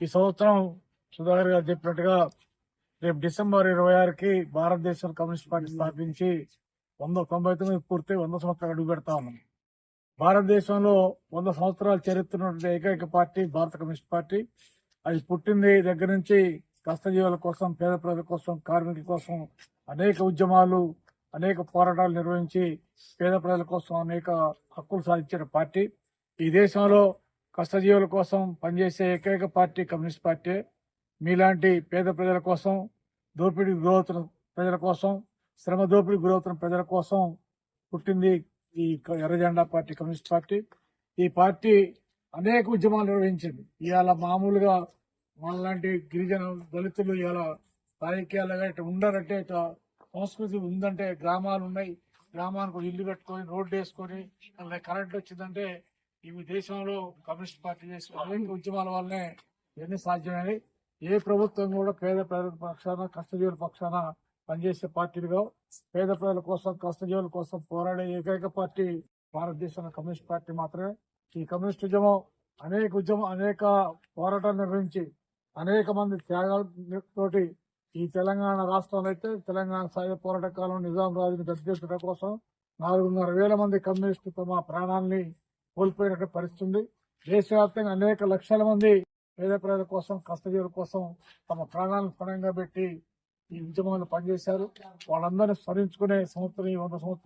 ఈ సంవత్సరం సుధాకర్ గారు చెప్పినట్టుగా రేపు డిసెంబర్ ఇరవై ఆరుకి భారతదేశం కమ్యూనిస్ట్ పార్టీ స్థాపించి వంద తొంభై తొమ్మిది పూర్తి వంద సంవత్సరాలు అడుగు పెడతా ఉన్నాం. భారతదేశంలో వంద సంవత్సరాల చరిత్ర ఏకైక పార్టీ భారత కమ్యూనిస్ట్ పార్టీ. అది పుట్టింది దగ్గర నుంచి కష్టజీవుల కోసం పేద ప్రజల కోసం కార్మికుల కోసం అనేక ఉద్యమాలు అనేక పోరాటాలు నిర్వహించి పేద ప్రజల కోసం అనేక హక్కులు సాధించిన పార్టీ. ఈ దేశంలో కష్టజీవుల కోసం పనిచేసే ఏకైక పార్టీ కమ్యూనిస్ట్ పార్టీ. మీలాంటి పేద ప్రజల కోసం దోపిడీకి గురవుతున్న ప్రజల కోసం శ్రమ దోపిడీకి గురవుతున్న ప్రజల కోసం పుట్టింది ఈ ఎర్రజెండా పార్టీ కమ్యూనిస్ట్ పార్టీ. ఈ పార్టీ అనేక ఉద్యమాలు నిర్వహించింది. ఇవాళ మామూలుగా మనలాంటి గిరిజన దళితులు ఇవాళ రాజకీయాలుగా ఇట్లా ఉండాలంటే ఇట్లా సంస్కృతి ఉందంటే గ్రామాలు ఉన్నాయి. గ్రామానికి ఇల్లు కట్టుకొని రోడ్డు వేసుకొని అలా కరెంట్ వచ్చిందంటే ఇవి దేశంలో కమ్యూనిస్ట్ పార్టీ చేసిన అనేక ఉద్యమాల వల్లనే ఇవన్నీ సాధ్యమైనవి. ఏ ప్రభుత్వం కూడా పేద ప్రజల పక్షాన కష్టజీవుల పక్షాన పనిచేసే పార్టీలుగా పేద ప్రజల కోసం కష్టజీవుల కోసం పోరాడే ఏకైక పార్టీ భారతదేశంలో కమ్యూనిస్ట్ పార్టీ మాత్రమే. ఈ కమ్యూనిస్ట్ ఉద్యమం అనేక ఉద్యమం అనేక పోరాటాలు నిర్వహించి అనేక మంది త్యాగాలతోటి ఈ తెలంగాణ రాష్ట్రంలో అయితే తెలంగాణ సాయుధ పోరాట కాలం నిజాం రాజుని దర్శించడం కోసం నాలుగున్నర వేల మంది కమ్యూనిస్టు తమ ప్రాణాన్ని కోల్పోయినటువంటి పరిస్థితి ఉంది. దేశవ్యాప్తంగా అనేక లక్షల మంది పేద ప్రజల కోసం కష్టజీవుల కోసం తమ ప్రాణాలను పణంగా పెట్టి ఈ ఉద్యమంలో పనిచేశారు. వాళ్ళందరినీ స్మరించుకునే సంవత్సరం ఈ వంద సంవత్సరం